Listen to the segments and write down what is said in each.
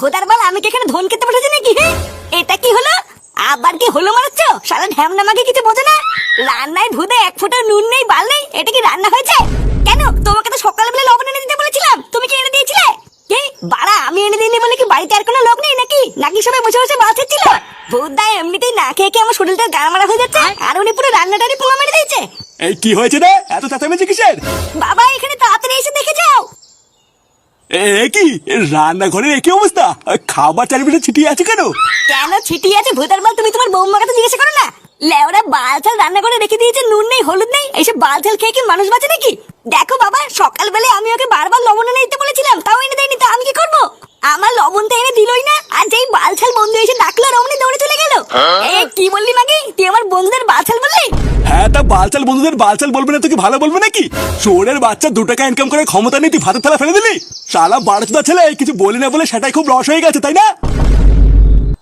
ভোদার বাল আমি কি এখানে ধন খেতে বসেছি নাকি? হ্যাঁ? এটা কি হলো? আবার কি হলো মারাচ্ছ? সারা ঢ্যামনা মাকে কিছু বোঝে না? রান্নায় ধুদে এক ফোঁটা নুন নেই বাল নেই এটা কি রান্না হয়েছে? কেন? তোমাকে তো সকালবেলা লবণ এনে দিতে বলেছিলাম। তুমি কি এনে দিয়েছিলে? কি? বাড়া আমি এনে দিইনি বলে কি বাড়িতে আর কোনো লোক নেই নাকি? নাকি সবাই বসে বসে মাছ ছিল ভূতদা এমনিতেই না খেয়ে খেয়ে আমার শরীরটা গান মারা হয়ে যাচ্ছে আর উনি পুরো রান্নাটারই পোঙা মেরে দিয়েছে। এই কি হয়েছে রে? এত চেঁচামেচি কিসের? বাবা এখানে তাড়াতাড়ি এসে দেখে যাও। এ কি? রান্নাঘরের একই অবস্থা? খাবার চারিপাশে ছিটিয়ে আছে কেন? কেন ছিটিয়ে আছে? ভূতার মাল তুমি তোমার বৌমাকে তো জিজ্ঞাসা করো না। লেওরা বালছাল রান্না করে রেখে দিয়েছে, নুন নেই, হলুদ নেই। এইসব বালছাল খেয়ে কি মানুষ বাঁচে নাকি? দেখো বাবা সকালবেলা আমি ওকে বারবার লবণ এনে দিতে বলেছিলাম তাও এনে দেয়নি তো আমি কি করব আমার লবণ তো এনে দিলই না আর যেই বালছাল বন্ধু এসে ডাকলো আর অমনি দৌড়ে চলে গেল এ কি বললি মাগি? তুই আমার বন্ধুদের বালছাল বললি? হ্যাঁ তা বন্ধুদের বলবে না ভালো বলবে নাকি? শোরের বাচ্চা দু টাকা ইনকাম করার ক্ষমতা নেই তুই ভাতের থালা ফেলে দিলি? শালা বারোচুদা ছেলে কিছু বলি না বলে সেটাই খুব লস হয়ে গেছে তাই না?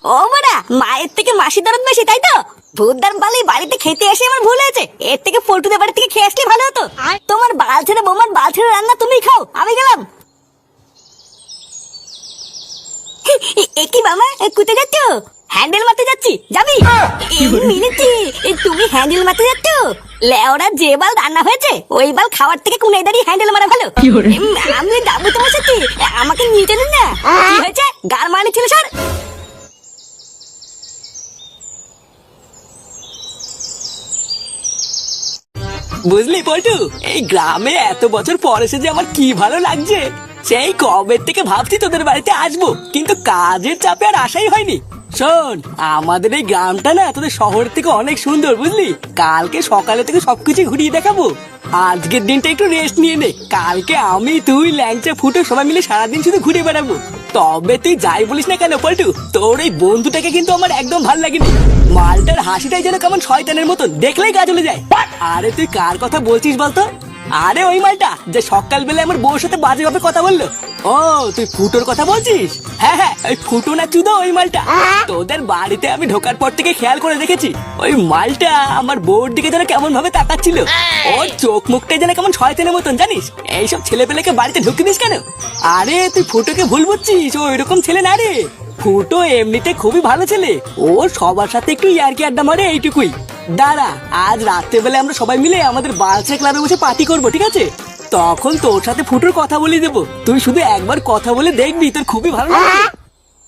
ও বড়া মায়ের থেকে মাসি দরদ বেশি তাই তো? ভূতদার বালি বাড়িতে খেতে এসে আমার ভুল হয়েছে। এর থেকে পল্টুদের বাড়ি থেকে খেয়ে আসলে ভালো হতো। তোমার বাল ছেড়ে বোমার বাল ছেড়ে রান্না তুমি খাও আমি গেলাম। এ- কি মামা কোথায় যাচ্ছ? হ্যান্ডেল যাচ্ছি যাবি? এই মিলেছি এ তুমি হ্যান্ডেল মারতে যাচ্ছ? লেওরা যে বাল রান্না হয়েছে ওই বাল খাওয়ার থেকে কোনায় দাঁড়িয়ে হ্যান্ডেল মারা ভালো? আমি যাব তোমার সাথে। আমাকে নিয়ে চলুন না। কি হয়েছে? গার মানে ছিল স্যার বুঝলি পল্টু এই গ্রামে এত বছর পর এসে যে আমার কি ভালো লাগছে সেই কবে থেকে ভাবছি তোদের বাড়িতে আসব কিন্তু কাজের চাপে আর আশাই হয়নি। শোন আমাদের এই গ্রামটা না তোদের শহর থেকে অনেক সুন্দর বুঝলি? কালকে সকালে থেকে সবকিছু ঘুরিয়ে দেখাবো। আজকের দিনটা একটু রেস্ট নিয়ে নে। কালকে আমি তুই ল্যাংচা ফুটো সবাই মিলে সারাদিন শুধু ঘুরে বেড়াবো। তবে তুই যাই বলিস না কেন পল্টু তোর এই বন্ধুটাকে কিন্তু আমার একদম ভালো লাগেনি। মালটার হাসিটাই যেন কেমন শয়তানের মতন। দেখলেই গা চলে যায়। আরে তুই কার কথা বলছিস বলতো? আরে ওই মালটা যে সকালবেলা আমার বউর সাথে বাজে ভাবে কথা বলল। ও তুই ফুটোর কথা বলছিস? হ্যাঁ হ্যাঁ ওই ফুটো না চুদো ওই মালটা। তোদের বাড়িতে আমি ঢোকার পর থেকে খেয়াল করে দেখেছি ওই মালটা আমার বউর দিকে যেন কেমন ভাবে তাকাচ্ছিল ওর চোখ মুখটাই যেন কেমন শয়তানের মতন জানিস? এইসব ছেলে পেলেকে বাড়িতে ঢুকে দিস কেন? আরে তুই ফুটোকে ভুল বুঝছিস ও এরকম ছেলে না রে। ফুটো এমনিতে খুবই ভালো ছেলে ও সবার সাথে একটু ইয়ারকি আড্ডা মারে এইটুকুই। দাঁড়া, আজ রাত্রেবেলা আমরা সবাই মিলে আমাদের বালচা ক্লাবে বসে পার্টি করব, ঠিক আছে? তখন তোর সাথে ফুটোর কথা বলে দেবো। তুই শুধু একবার কথা বলে দেখবি, তোর খুবই ভালো লাগবে।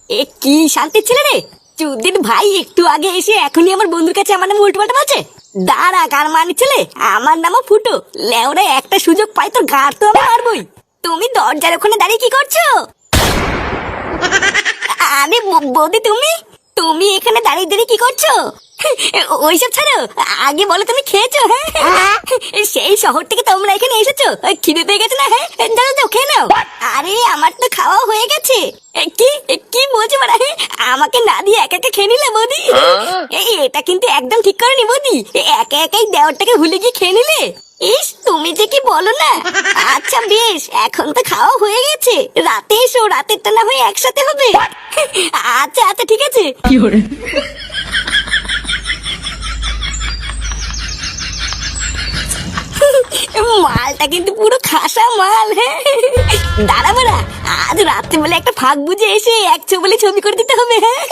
এ কি শান্তির ছেলে রে? চুদিন ভাই একটু আগে এসে এখনই আমার বন্ধুর কাছে আমার নাম উল্টো পাল্টা বলছে। দাঁড়া কার মানি ছেলে, আমার নামও ফুটো। লেওরে একটা সুযোগ পাই, তোর গাড় তো আমি মারবই। তুমি দরজার ওখানে দাঁড়িয়ে কি করছ? ব- বৌদি, তুমি? তুমি এখানে দাঁড়িয়ে দাঁড়িয়ে কি করছ? ওইসব ছাড়ো আগে বলো তুমি খেয়েছো হ্যাঁ? সেই শহর থেকে তোমরা এখানে এসেছ খিদে পেয়ে গেছে না হ্যাঁ? দাঁড়াও দাও খেয়ে নাও। আরে আমার তো খাওয়া হয়ে গেছে। কি কি বলছো মারা আমাকে না দিয়ে একা একা খেয়ে নিলে বৌদি? এই এটা কিন্তু একদম ঠিক করেনি বৌদি। একা একাই দেওয়ারটাকে ভুলে গিয়ে খেয়ে নিলে? ইস তুমি যে কি বলো না? আচ্ছা বেশ এখন তো খাওয়া হয়ে গেছে। রাতে এসো রাতেরটা না হয়ে একসাথে হবে। আচ্ছা আচ্ছা ঠিক আছে। মালটা কিন্তু পুরো খাসা মাল হ্যাঁ। দাঁড়া বাড়া, আজ রাত্রে বলে একটা ফাঁক বুঝে এসে এক ছবি ছবি করে দিতে হবে হ্যাঁ।